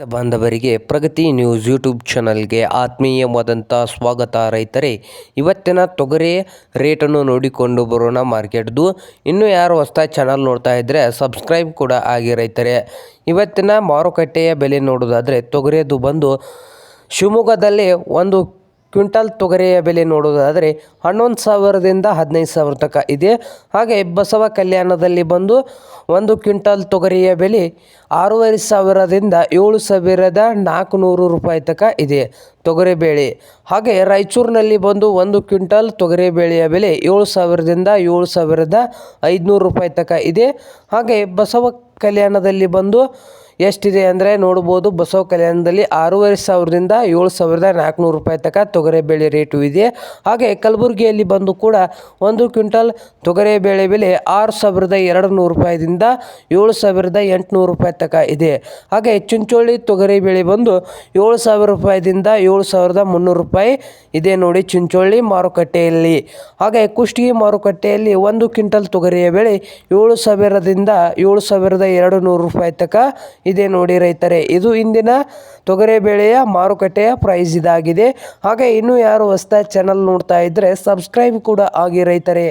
ಬಾಂಧವರಿಗೆ ಪ್ರಗತಿ news YouTube ಚಾನಲ್ಗೆ ಆತ್ಮೀಯವಾದಂಥ ಸ್ವಾಗತ. ರೈತರೇ, ಇವತ್ತಿನ ತೊಗರಿ ರೇಟನ್ನು ನೋಡಿಕೊಂಡು ಬರೋಣ ಮಾರ್ಕೆಟ್ದು. ಇನ್ನೂ ಯಾರು ಹೊಸ್ತ ಚಾನಲ್ ನೋಡ್ತಾ ಇದ್ದರೆ ಸಬ್ಸ್ಕ್ರೈಬ್ ಕೂಡ ಆಗಿ ರೈತರೇ. ಇವತ್ತಿನ ಮಾರುಕಟ್ಟೆಯ ಬೆಲೆ ನೋಡೋದಾದರೆ ತೊಗರಿಯದು ಬಂದು ಶಿವಮೊಗ್ಗದಲ್ಲಿ ಒಂದು ಕ್ವಿಂಟಲ್ ತೊಗರಿಯ ಬೆಲೆ ನೋಡೋದಾದರೆ ಹನ್ನೊಂದು ಸಾವಿರದಿಂದ ಹದಿನೈದು ಸಾವಿರ ತನಕ ಇದೆ. ಹಾಗೆ ಬಸವ ಕಲ್ಯಾಣದಲ್ಲಿ ಬಂದು ಒಂದು ಕ್ವಿಂಟಲ್ ತೊಗರಿಯ ಬೆಲೆ ಆರೂವರೆ ಸಾವಿರದಿಂದ ಏಳು ಸಾವಿರದ ನಾಲ್ಕುನೂರು ರೂಪಾಯಿ ತನಕ ಇದೆ. ತೊಗರಿಬೇಳೆ ಹಾಗೆ ರಾಯಚೂರಿನಲ್ಲಿ ಬಂದು ಒಂದು ಕ್ವಿಂಟಲ್ ತೊಗರಿಬೇಳೆಯ ಬೆಲೆ ಏಳು ಸಾವಿರದಿಂದ ಏಳು ಸಾವಿರದ ಐದುನೂರು ರೂಪಾಯಿ ತನಕ ಇದೆ. ಹಾಗೆ ಬಸವ ಕಲ್ಯಾಣದಲ್ಲಿ ಬಂದು ಎಷ್ಟಿದೆ ಅಂದರೆ ನೋಡ್ಬೋದು ಬಸವ ಕಲ್ಯಾಣದಲ್ಲಿ ಆರೂವರೆ ಸಾವಿರದಿಂದ ಏಳು ಸಾವಿರದ ನಾಲ್ಕುನೂರು ರೂಪಾಯಿ ತನಕ ತೊಗರಿಬೇಳೆ ರೇಟು ಇದೆ. ಹಾಗೆ ಕಲಬುರಗಿಯಲ್ಲಿ ಬಂದು ಕೂಡ ಒಂದು ಕ್ವಿಂಟಲ್ ತೊಗರಿಬೇಳೆ ಬೆಲೆ ಆರು ಸಾವಿರದ ಎರಡು ನೂರು ರೂಪಾಯಿದಿಂದ ಏಳು ಸಾವಿರದ ಎಂಟುನೂರು ರೂಪಾಯಿ ತನಕ ಇದೆ. ಹಾಗೆ ಚಿಂಚೋಳಿ ತೊಗರಿಬೇಳೆ ಬಂದು ಏಳು ಸಾವಿರ ರೂಪಾಯಿದಿಂದ ಏಳು ಸಾವಿರದ ಮುನ್ನೂರು ರೂಪಾಯಿ ಇದೆ ನೋಡಿ ಚಿಂಚೋಳಿ ಮಾರುಕಟ್ಟೆಯಲ್ಲಿ. ಹಾಗೆ ಕುಷ್ಟಗಿ ಮಾರುಕಟ್ಟೆಯಲ್ಲಿ ಒಂದು ಕ್ವಿಂಟಲ್ ತೊಗರಿಯ ಬೆಳೆ ಏಳು ಸಾವಿರದಿಂದ ಏಳು ಸಾವಿರದ ಎರಡು ನೂರು ರೂಪಾಯಿ ತನಕ ಇದೆ ನೋಡಿ ರೈತರೇ, ಇದು ಇಂದಿನ ತೊಗರಿಬೇಳೆಯ ಮಾರುಕಟ್ಟೆಯ ಪ್ರೈಸ್ ಇದಾಗಿದೆ. ಹಾಗೆ ಇನ್ನೂ ಯಾರು ಹೊಸ್ದಾಗಿ ಚಾನಲ್ ನೋಡ್ತಾ ಇದ್ದರೆ ಸಬ್ಸ್ಕ್ರೈಬ್ ಕೂಡ ಆಗಿ ರೈತರೇ.